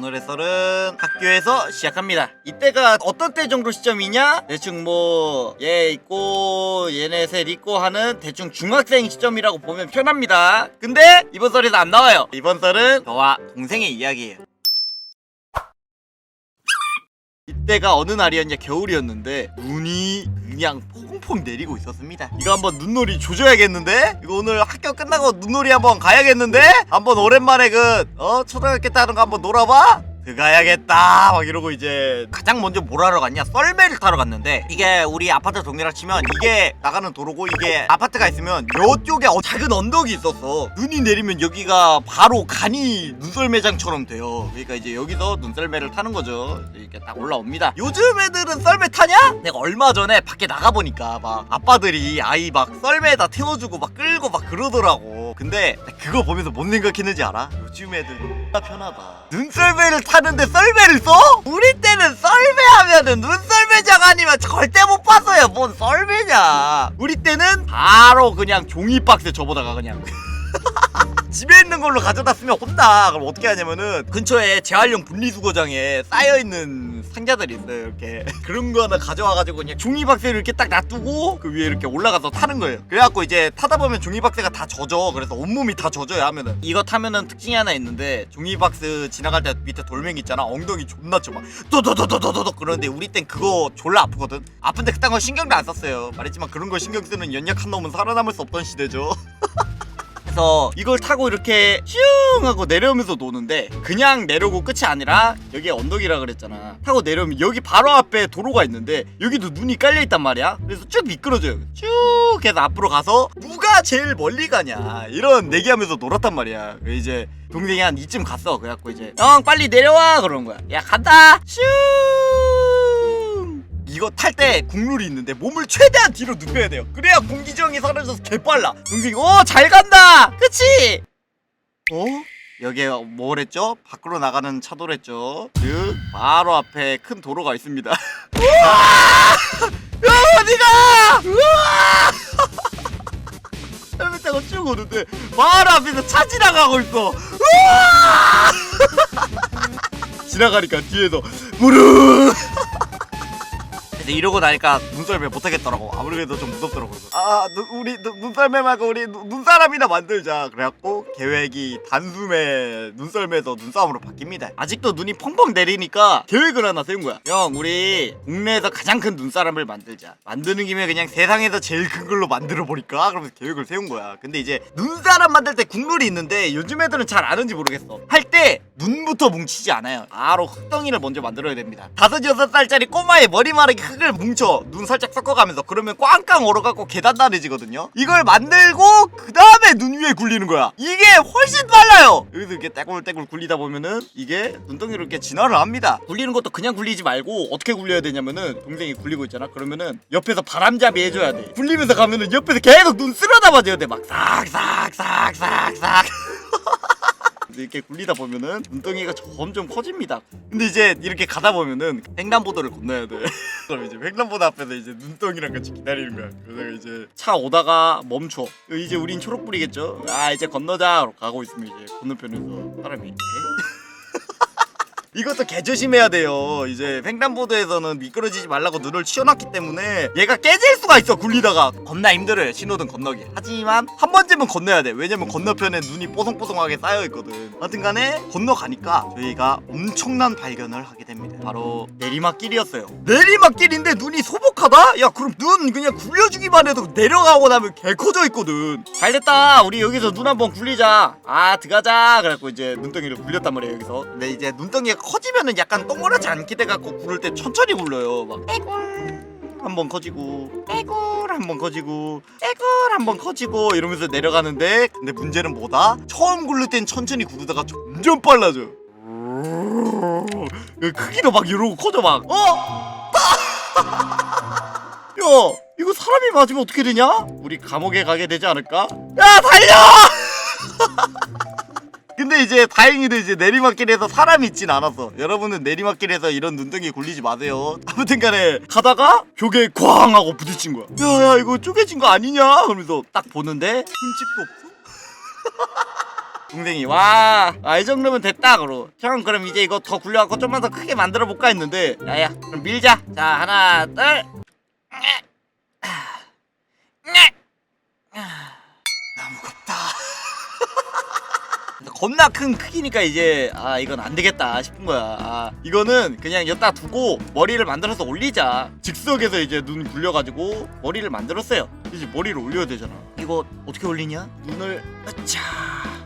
오늘의 썰은 학교에서 시작합니다. 이때가 어떤 때 정도 시점이냐? 대충 뭐 얘 있고 얘네 셋 있고 하는 대충 중학생 시점이라고 보면 편합니다. 근데 이번 썰에서 안 나와요. 이번 썰은 저와 동생의 이야기예요. 이때가 어느 날이었냐 겨울이었는데 눈이 그냥 퐁퐁 내리고 있었습니다. 이거 한번 눈놀이 조져야겠는데? 이거 오늘 학교 끝나고 눈놀이 한번 가야겠는데? 한번 오랜만에 그 어 초등학교 때 하는 거 한번 놀아봐 들어가야겠다. 막 이러고 이제 가장 먼저 뭘 하러 갔냐? 썰매를 타러 갔는데 이게 우리 아파트 동네라 치면 이게 나가는 도로고 이게 아파트가 있으면 요쪽에 어- 작은 언덕이 있었어. 눈이 내리면 여기가 바로 간이 눈썰매장처럼 돼요. 그러니까 이제 여기서 눈썰매를 타는 거죠. 이렇게 딱 올라옵니다. 요즘 애들은 썰매 타냐? 내가 얼마 전에 밖에 나가보니까 막 아빠들이 아이 막 썰매에다 태워주고 막 끌고 막 그러더라고 근데 그거 보면서 뭔 생각했는지 알아? 요즘 애들 X나 편하다 눈썰매를 타는데 썰매를 써? 우리 때는 썰매 하면은 눈썰매장 아니면 절대 못 봤어요 뭔 썰매냐 우리 때는 바로 그냥 종이 박스에 접어다가 그냥 집에 있는 걸로 가져다 쓰면 혼나. 그럼 어떻게 하냐면은 근처에 재활용 분리수거장에 쌓여 있는 상자들이 있어요. 이렇게 그런 거 하나 가져와가지고 그냥 종이 박스를 이렇게 딱 놔두고 그 위에 이렇게 올라가서 타는 거예요. 그래갖고 이제 타다 보면 종이 박스가 다 젖어. 그래서 온몸이 다 젖어야 하면은 이거 타면은 특징이 하나 있는데 종이 박스 지나갈 때 밑에 돌멩이 있잖아. 엉덩이 존나 좁아. 또또또또또또 그러는데 우리 땐 그거 졸라 아프거든. 아픈데 그딴 거 신경도 안 썼어요. 말했지만 그런 거 신경 쓰는 연약한 놈은 살아남을 수 없던 시대죠. 그래서 이걸 타고 이렇게 슝 하고 내려오면서 노는데 그냥 내려오고 끝이 아니라 여기 언덕이라 그랬잖아. 타고 내려오면 여기 바로 앞에 도로가 있는데 여기도 눈이 깔려 있단 말이야. 그래서 쭉 미끄러져요. 쭉 해서 앞으로 가서 누가 제일 멀리 가냐 이런 내기하면서 놀았단 말이야. 이제 동생이 한 이쯤 갔어. 그래갖고 이제 형 빨리 내려와 그러는 거야. 야 간다. 슝 이거 탈 때 국룰이 있는데 몸을 최대한 뒤로 눕혀야 돼요. 그래야 공기저항이 사라져서 개빨라. 동생이 어잘 간다. 그치? 어? 여기에 뭐랬죠? 밖으로 나가는 차도랬죠. 즉 바로 앞에 큰 도로가 있습니다. 우와! 야 어디가? 우와! 헬멧 타고 쭉 오는데 바로 앞에서 차 지나가고 있어. 우와! 지나가니까 뒤에서 무릎. 이제 이러고 나니까 눈썰매 못하겠더라고. 아무래도 좀 무섭더라고 아 눈- 우리 눈- 눈썰매 말고 우리 눈- 눈사람이나 만들자. 그래갖고 계획이 단숨에 눈썰매에서 눈싸움으로 바뀝니다. 아직도 눈이 펑펑 내리니까 계획을 하나 세운 거야. 형 우리 국내에서 가장 큰 눈사람을 만들자. 만드는 김에 그냥 세상에서 제일 큰 걸로 만들어 버릴까? 그러면서 계획을 세운 거야. 근데 이제 눈사람 만들 때 국룰이 있는데 요즘 애들은 잘 아는지 모르겠어. 할 때 눈부터 뭉치지 않아요. 바로 흙덩이를 먼저 만들어야 됩니다. 다섯 여섯 살짜리 꼬마의 머리마르기 흙을 뭉쳐 눈 살짝 섞어가면서 그러면 꽝꽝 얼어갖고 계단단해지거든요. 이걸 만들고 그 다음에 눈 위에 굴리는 거야. 이게 훨씬 빨라요. 여기서 이렇게 떼굴떼굴 굴리다 보면은 이게 눈덩이로 이렇게 진화를 합니다. 굴리는 것도 그냥 굴리지 말고 어떻게 굴려야 되냐면은 동생이 굴리고 있잖아. 그러면은 옆에서 바람잡이 해줘야 돼. 굴리면서 가면은 옆에서 계속 눈 쓸어담아줘야 돼막 싹싹싹싹싹 이렇게 굴리다 보면은 눈덩이가 점점 커집니다. 근데 이제 이렇게 가다 보면은 횡단보도를 건너야 돼. 그럼 이제 횡단보도 앞에서 이제 눈덩이랑 같이 기다리는 거야. 그래서 이제 차 오다가 멈춰. 이제 우린 초록불이겠죠? 아 이제 건너자. 가고 있으면 이제 건너편에서 사람이 에? 이것도 개조심해야 돼요. 이제 횡단보도에서는 미끄러지지 말라고 눈을 치워놨기 때문에 얘가 깨질 수가 있어 굴리다가 겁나 힘들어요 신호등 건너기. 하지만 한 번쯤은 건너야 돼. 왜냐면 건너편에 눈이 뽀송뽀송하게 쌓여 있거든. 하여튼간에 건너가니까 저희가 엄청난 발견을 하게 됩니다. 바로 내리막길이었어요. 내리막길인데 눈이 소복하다? 야 그럼 눈 그냥 굴려주기만 해도 내려가고 나면 개 커져 있거든. 잘됐다. 우리 여기서 눈 한번 굴리자. 아 들어가자. 그래갖고 이제 눈덩이를 굴렸단 말이에요 여기서. 근데 이제 눈덩이가 커지면은 약간 동그랗지 않게 돼갖고 굴을 때 천천히 굴려요. 막 에굴 한번 커지고 에굴 한번 커지고 에굴 한번 커지고 이러면서 내려가는데 근데 문제는 뭐다? 처음 굴릴 땐 천천히 구르다가 점점 빨라져. 그 크기도 막 이러고 커져 막. 어? 야, 이거 사람이 맞으면 어떻게 되냐? 우리 감옥에 가게 되지 않을까? 야, 달려! 근데 이제 다행히도 이제 내리막길에서 사람이 있진 않았어. 여러분은 내리막길에서 이런 눈덩이 굴리지 마세요. 아무튼간에 가다가 벽에 꽝 하고 부딪힌 거야. 야야 이거 쪼개진 거 아니냐? 그러면서 딱 보는데 흠집도 없어. 동생이 와, 아, 이 정도면 됐다 그러. 형 그럼 이제 이거 더 굴려갖고 좀만 더 크게 만들어 볼까 했는데, 야야, 그럼 밀자. 자 하나, 둘. 나 무겁다. 겁나 큰 크기니까 이제 아 이건 안 되겠다 싶은 거야. 아, 이거는 그냥 여기다 두고 머리를 만들어서 올리자. 즉석에서 이제 눈 굴려가지고 머리를 만들었어요. 이제 머리를 올려야 되잖아. 이거 어떻게 올리냐? 눈을 자. 아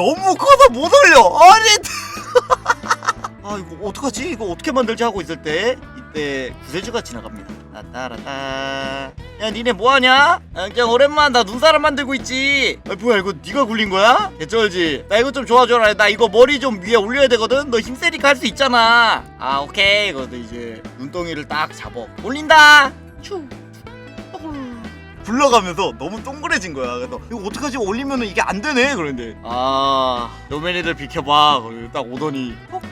너무 커서 못 올려. 아니. 아 이거 어떡하지? 이거 어떻게 만들지 하고 있을 때 이때 구세주가 지나갑니다. 따따라따. 야 니네 뭐하냐? 아, 그냥 오랜만 나 눈사람 만들고 있지. 아 뭐야 이거 네가 굴린 거야? 개쩔지. 나 이거 좀 도와줘라. 나 이거 머리 좀 위에 올려야 되거든. 너 힘세니까 할 수 있잖아. 아 오케이. 이거 이제 눈덩이를 딱 잡어. 올린다. 추. 굴러가면서 너무 동그래진 거야. 그래서 이거 어떡하지? 올리면은 이게 안 되네. 그런데 아 요맨이들 비켜봐. 딱 오더니 톡, 톡.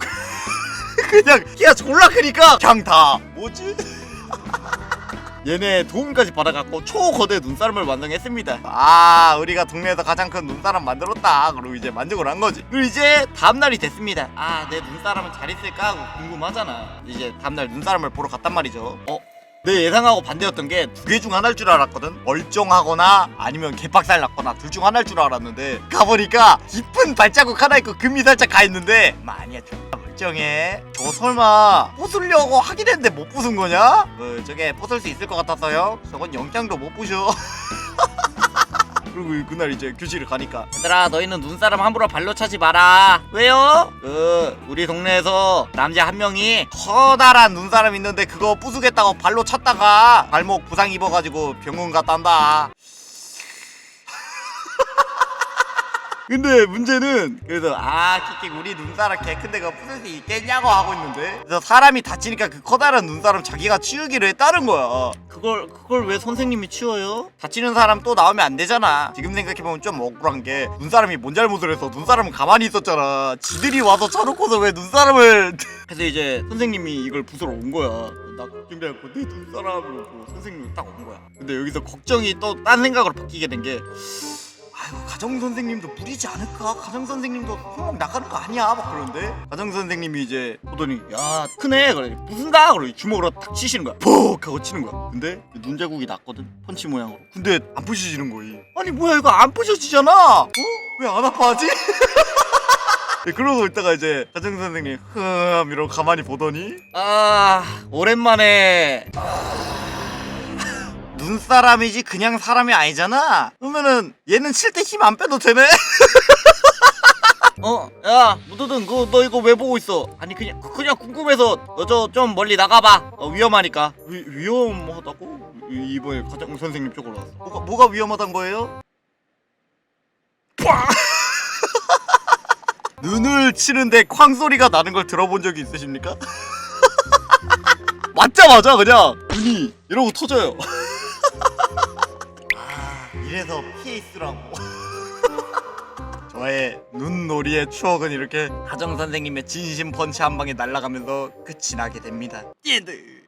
그냥 키가 졸라 크니까 그냥 다 뭐지? 얘네 도움까지 받아갖고 초거대 눈사람을 완성했습니다. 아, 우리가 동네에서 가장 큰 눈사람 만들었다. 그리고 이제 만족을 한 거지. 그리고 이제 다음날이 됐습니다. 아, 내 눈사람은 잘 있을까 하고 궁금하잖아. 이제 다음날 눈사람을 보러 갔단 말이죠. 어? 내 예상하고 반대였던 게 두 개 중 하나일 줄 알았거든. 멀쩡하거나 아니면 개박살 났거나 둘 중 하나일 줄 알았는데 가보니까 깊은 발자국 하나 있고 금이 살짝 가 있는데 마 아니야 존나 멀쩡해. 저거 설마 부수려고 하긴 했는데 못 부순 거냐? 어, 저게 부술 수 있을 것 같아서요. 저건 영장도 못 부셔. 그리고 그날 이제 교실을 가니까. 얘들아 너희는 눈사람 함부로 발로 차지 마라. 왜요? 그 우리 동네에서 남자 한 명이 커다란 눈사람 있는데 그거 부수겠다고 발로 찼다가 발목 부상 입어가지고 병원 갔다 온다 근데 문제는 그래서 아 키키 우리 눈사람 개 큰데 그거 부술 수 있겠냐고 하고 있는데 그래서 사람이 다치니까 그 커다란 눈사람 자기가 치우기로 했다는 거야. 그걸 그걸 왜 선생님이 치워요? 다치는 사람 또 나오면 안 되잖아. 지금 생각해보면 좀 억울한 게 눈사람이 뭔 잘못을 해서 눈사람은 가만히 있었잖아. 지들이 와서 쳐놓고서 왜 눈사람을 그래서 이제 선생님이 이걸 부수러 온 거야. 나 걱정돼갖고 내 눈사람을 보고 선생님이 딱 온 거야. 근데 여기서 걱정이 또 딴 생각으로 바뀌게 된게 아이고 가정 선생님도 무리지 않을까? 가정 선생님도 손목 나가는 거 아니야? 막 그러는데? 가정 선생님이 이제 보더니 야 크네? 그래. 무슨가? 그래 주먹으로 탁 치시는 거야. 퍽 하고 치는 거야. 근데 눈 자국이 났거든 펀치 모양으로. 근데 안 부셔지는 거이. 아니 뭐야 이거 안 부셔지잖아! 어? 왜 안 아파하지? 네, 그러고 있다가 이제 가정 선생님 흠 이러고 가만히 보더니 아 오랜만에 눈사람이지 그냥 사람이 아니잖아. 그러면은 얘는 칠 때 힘 안 빼도 되네. 어, 야, 무도든 그너 이거 왜 보고 있어? 아니 그냥 그냥 궁금해서 너 저 좀 멀리 나가봐. 어, 위험하니까. 위, 위험하다고? 이- 이번에 과장 선생님 쪽으로 왔어. 뭐가 뭐가 위험하단 거예요? 꽝! 눈을 치는데 쾅 소리가 나는 걸 들어본 적이 있으십니까? 맞자마자 그냥 눈이 이러고 터져요. 이래서 PA스라고. 저의 눈놀이의 추억은 이렇게 하정 선생님의 진심 펀치 한 방에 날아가면서 끝이 나게 됩니다. 얘들